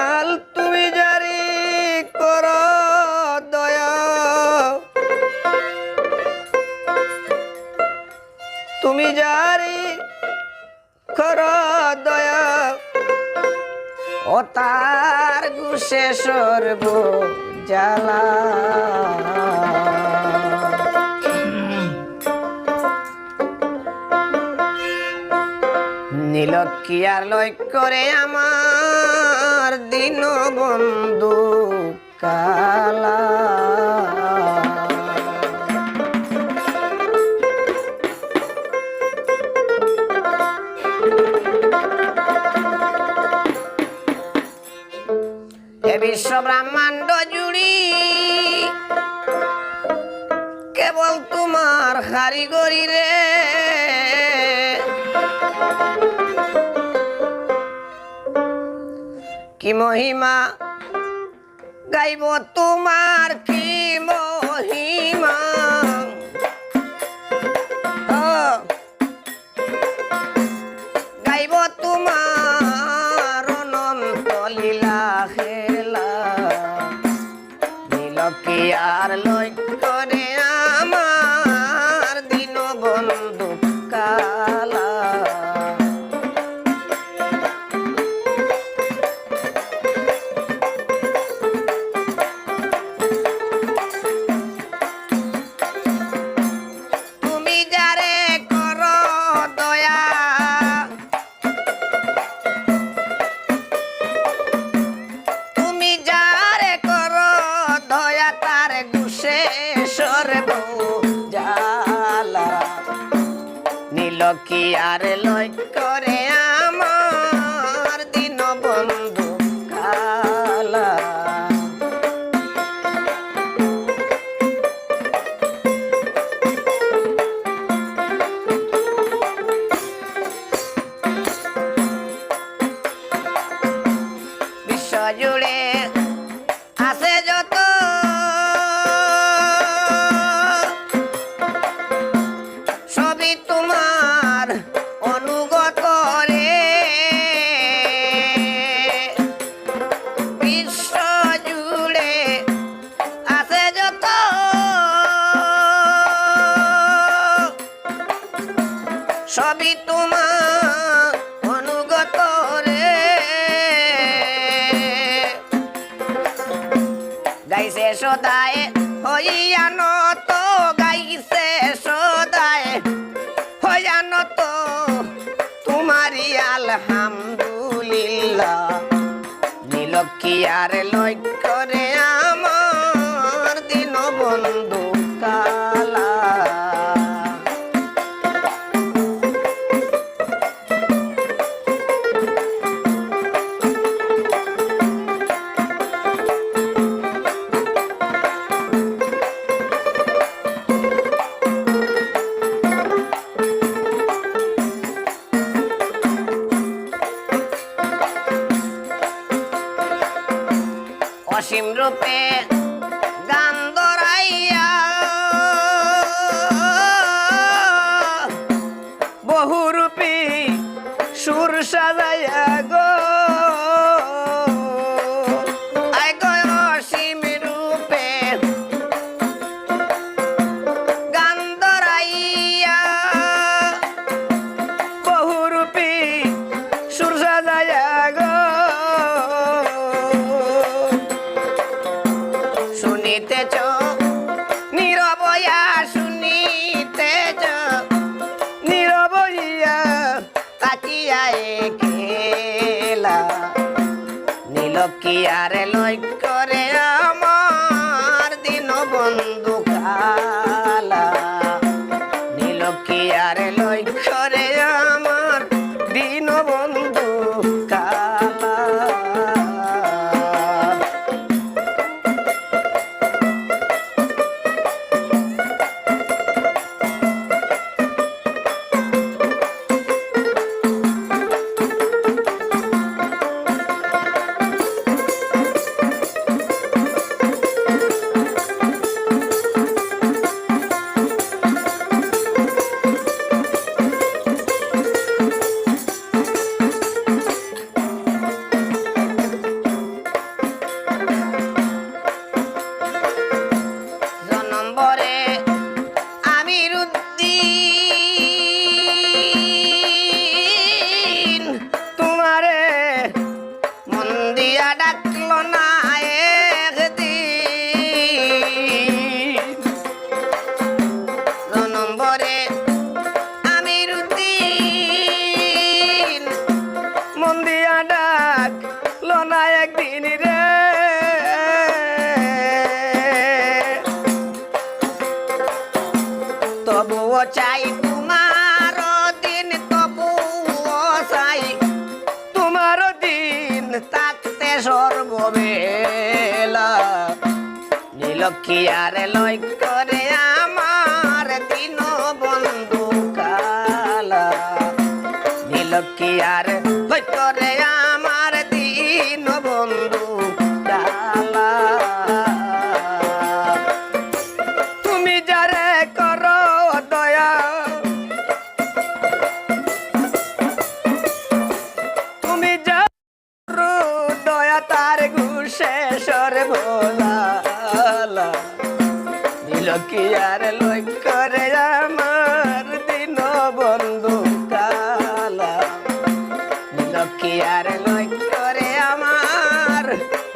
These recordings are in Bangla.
কাল তুমি জারি কর দয়া। তুমি জারি কর দয়া। ও তার গুষে সর্ব জালা নীলক্ষিয়ার লক্ষ্য করে আমার দিন বন্ধু কালা বিশ্ব ব্রহ্মাণ্ড জুড়ি কেবল তোমার কারিগরি রে। কি মহিমা? গাইব তোমার কি মহিমা? গাইব তোমার অনন্ত লীলা খেলা নীলকি আর লয় নীলকি আর লয় সবই তোমার অনুগত রে। গাইছে সদায়, হইয়া নত, গাইছে সদায়, হইয়া নত। তোমারি আলহামদুলিল্লাহ নীলক্ষী আর লয় করে Jim López. চাই তোমার দিন তবু চাই তোমার দিন থাকতে সর্ববেলা। নীলক্ষী আর লয় করে আমার দিন বন্ধু কালা। নীলক্ষী আর লয় করে আমার দিন বন্ধু তুমি যা দয়া, তার ঘুষে আর আমার দিন বন্ধু কালা। দিল কি আর করে আমার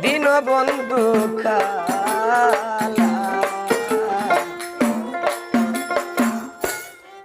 দিন বন্ধু কালা।